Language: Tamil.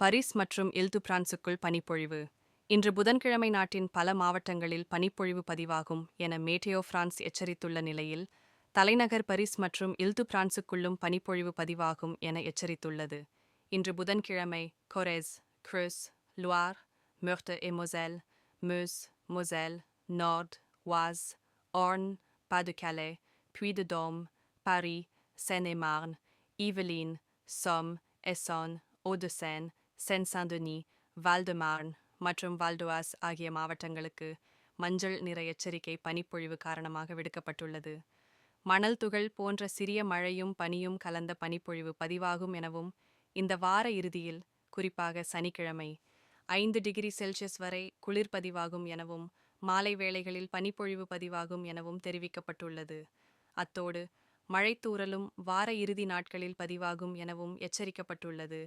பரிஸ் மற்றும் இல்து பிரான்சுக்குள் பனிப்பொழிவு. இன்று புதன்கிழமை நாட்டின் பல மாவட்டங்களில் பனிப்பொழிவு பதிவாகும் என மேட்டேயோ பிரான்ஸ் எச்சரித்துள்ள நிலையில் தலைநகர் பரிஸ் மற்றும் இல்து பிரான்சுக்குள்ளும் பனிப்பொழிவு பதிவாகும் என எச்சரித்துள்ளது. இன்று புதன்கிழமை Correze Creuse Loire Meurthe-et-Moselle Moselle Nord Oise Orne pas de Paris Puy de Somme Essonne Hauts-de-Seine Somme, Essonne, Val-de-Marne மற்றும் வால்டோவாஸ் ஆகிய மாவட்டங்களுக்கு மஞ்சள் நிற எச்சரிக்கை பனிப்பொழிவு காரணமாக விடுக்கப்பட்டுள்ளது. மணல் துகள் போன்ற சிறிய மழையும் பனியும் கலந்த பனிப்பொழிவு பதிவாகும் எனவும் இந்த வார இறுதியில் குறிப்பாக சனிக்கிழமை ஐந்து டிகிரி செல்சியஸ் வரை குளிர் பதிவாகும் எனவும் மாலை வேளைகளில் பனிப்பொழிவு பதிவாகும் எனவும் தெரிவிக்கப்பட்டுள்ளது. அத்தோடு மழைத்தூறலும் வார இறுதி நாட்களில் பதிவாகும் எனவும் எச்சரிக்கப்பட்டுள்ளது.